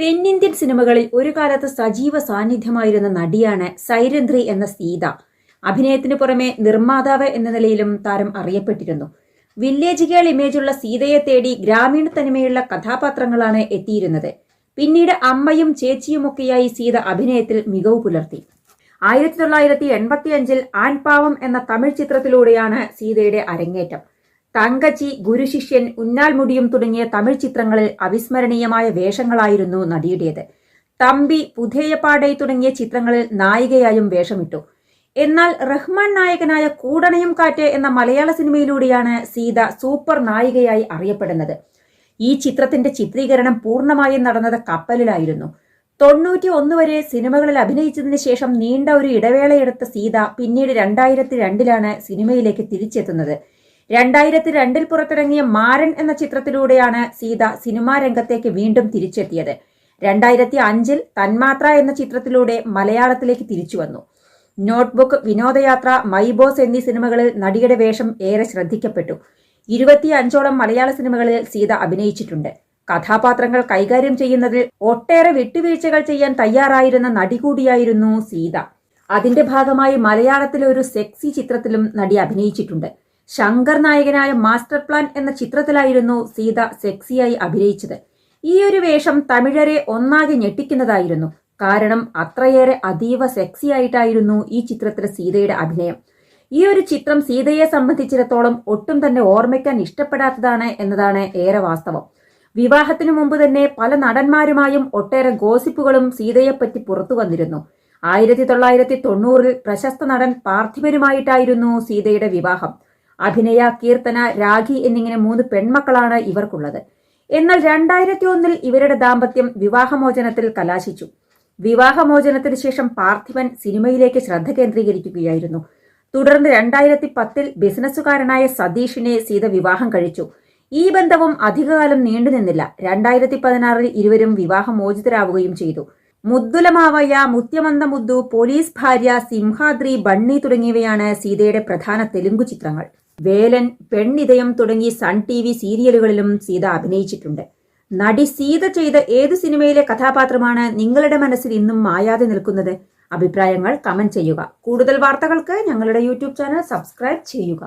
തെന്നിന്ത്യൻ സിനിമകളിൽ ഒരു കാലത്ത് സജീവ സാന്നിധ്യമായിരുന്ന നടിയാണ് സൈരന്ധ്രി എന്ന സീത. അഭിനയത്തിന് പുറമെ നിർമ്മാതാവ് എന്ന നിലയിലും താരം അറിയപ്പെട്ടിരുന്നു. വില്ലേജ് ഗേൾ ഇമേജുള്ള സീതയെ തേടി ഗ്രാമീണ തനിമയുള്ള കഥാപാത്രങ്ങളാണ് എത്തിയിരുന്നത്. പിന്നീട് അമ്മയും ചേച്ചിയുമൊക്കെയായി സീത അഭിനയത്തിൽ മികവ് പുലർത്തി. ആയിരത്തി തൊള്ളായിരത്തി എൺപത്തിയഞ്ചിൽ ആൻപാവം എന്ന തമിഴ് ചിത്രത്തിലൂടെയാണ് സീതയുടെ അരങ്ങേറ്റം. തങ്കച്ചി ഗുരുശിഷ്യൻ ഉന്നാൽമുടിയും തുടങ്ങിയ തമിഴ് ചിത്രങ്ങളിൽ അവിസ്മരണീയമായ വേഷങ്ങളായിരുന്നു നടിയുടേത്. തമ്പി പുധേയപ്പാടൈ തുടങ്ങിയ ചിത്രങ്ങളിൽ നായികയായും വേഷമിട്ടു. എന്നാൽ റഹ്മാൻ നായകനായ കൂടണയും കാറ്റ് എന്ന മലയാള സിനിമയിലൂടെയാണ് സീത സൂപ്പർ നായികയായി അറിയപ്പെടുന്നത്. ഈ ചിത്രത്തിന്റെ ചിത്രീകരണം പൂർണമായും നടന്നത് കപ്പലിലായിരുന്നു. തൊണ്ണൂറ്റി ഒന്ന് വരെ സിനിമകളിൽ അഭിനയിച്ചതിന് ശേഷം നീണ്ട ഒരു ഇടവേളയെടുത്ത സീത പിന്നീട് രണ്ടായിരത്തി രണ്ടിലാണ് സിനിമയിലേക്ക് തിരിച്ചെത്തുന്നത്. രണ്ടായിരത്തി രണ്ടിൽ പുറത്തിറങ്ങിയ മാരൻ എന്ന ചിത്രത്തിലൂടെയാണ് സീത സിനിമാ രംഗത്തേക്ക് വീണ്ടും തിരിച്ചെത്തിയത്. രണ്ടായിരത്തി അഞ്ചിൽ തന്മാത്ര എന്ന ചിത്രത്തിലൂടെ മലയാളത്തിലേക്ക് തിരിച്ചു വന്നു. നോട്ട്ബുക്ക് വിനോദയാത്ര മൈ ബോസ് എന്നീ സിനിമകളിൽ നടിയുടെ വേഷം ഏറെ ശ്രദ്ധിക്കപ്പെട്ടു. ഇരുപത്തിയഞ്ചോളം മലയാള സിനിമകളിൽ സീത അഭിനയിച്ചിട്ടുണ്ട്. കഥാപാത്രങ്ങൾ കൈകാര്യം ചെയ്യുന്നതിൽ ഒട്ടേറെ വിട്ടുവീഴ്ചകൾ ചെയ്യാൻ തയ്യാറായിരുന്ന നടി കൂടിയായിരുന്നു സീത. അതിന്റെ ഭാഗമായി മലയാളത്തിലെ ഒരു സെക്സി ചിത്രത്തിലും നടി അഭിനയിച്ചിട്ടുണ്ട്. ശങ്കർ നായകനായ മാസ്റ്റർ പ്ലാൻ എന്ന ചിത്രത്തിലായിരുന്നു സീത സെക്സിയായി അഭിനയിച്ചത്. ഈ ഒരു വേഷം തമിഴരെ ഒന്നാകെ ഞെട്ടിക്കുന്നതായിരുന്നു. കാരണം അത്രയേറെ അതീവ സെക്സിയായിട്ടായിരുന്നു ഈ ചിത്രത്തിലെ സീതയുടെ അഭിനയം. ഈ ഒരു ചിത്രം സീതയെ സംബന്ധിച്ചിടത്തോളം ഒട്ടും തന്നെ ഓർമ്മിക്കാൻ ഇഷ്ടപ്പെടാത്തതാണ് എന്നതാണ് ഏറെ വാസ്തവം. വിവാഹത്തിനു മുമ്പ് തന്നെ പല നടന്മാരുമായും ഒട്ടേറെ ഗോസിപ്പുകളും സീതയെപ്പറ്റി പുറത്തു വന്നിരുന്നു. ആയിരത്തി തൊള്ളായിരത്തി തൊണ്ണൂറിൽ പ്രശസ്ത നടൻ പാർത്ഥിവനുമായിട്ടായിരുന്നു സീതയുടെ വിവാഹം. അഭിനയ കീർത്തന രാഖി എന്നിങ്ങനെ മൂന്ന് പെൺമക്കളാണ് ഇവർക്കുള്ളത്. എന്നാൽ രണ്ടായിരത്തി ഒന്നിൽ ഇവരുടെ ദാമ്പത്യം വിവാഹമോചനത്തിൽ കലാശിച്ചു. വിവാഹമോചനത്തിന് ശേഷം പാർത്ഥിവൻ സിനിമയിലേക്ക് ശ്രദ്ധ കേന്ദ്രീകരിക്കുകയായിരുന്നു. തുടർന്ന് രണ്ടായിരത്തി പത്തിൽ ബിസിനസ്സുകാരനായ സതീഷിനെ സീത വിവാഹം കഴിച്ചു. ഈ ബന്ധവും അധികകാലം നീണ്ടുനിന്നില്ല രണ്ടായിരത്തി പതിനാറിൽ ഇരുവരും വിവാഹമോചിതരാവുകയും ചെയ്തു. മുദ്ദുലമാവയ്യ മുത്യമന്ത മുദ്ദു പോലീസ് ഭാര്യ സിംഹാദ്രി ബണ്ണി തുടങ്ങിയവയാണ് സീതയുടെ പ്രധാന തെലുങ്കു ചിത്രങ്ങൾ. വേലൻ പെണ്ണിതയം തുടങ്ങി സൺ ടി വി സീരിയലുകളിലും സീത അഭിനയിച്ചിട്ടുണ്ട്. നടി സീത ചെയ്ത ഏത് സിനിമയിലെ കഥാപാത്രമാണ് നിങ്ങളുടെ മനസ്സിൽ ഇന്നും മായാതെ നിൽക്കുന്നത്? അഭിപ്രായങ്ങൾ കമന്റ് ചെയ്യുക. കൂടുതൽ വാർത്തകൾക്ക് ഞങ്ങളുടെ യൂട്യൂബ് ചാനൽ സബ്സ്ക്രൈബ് ചെയ്യുക.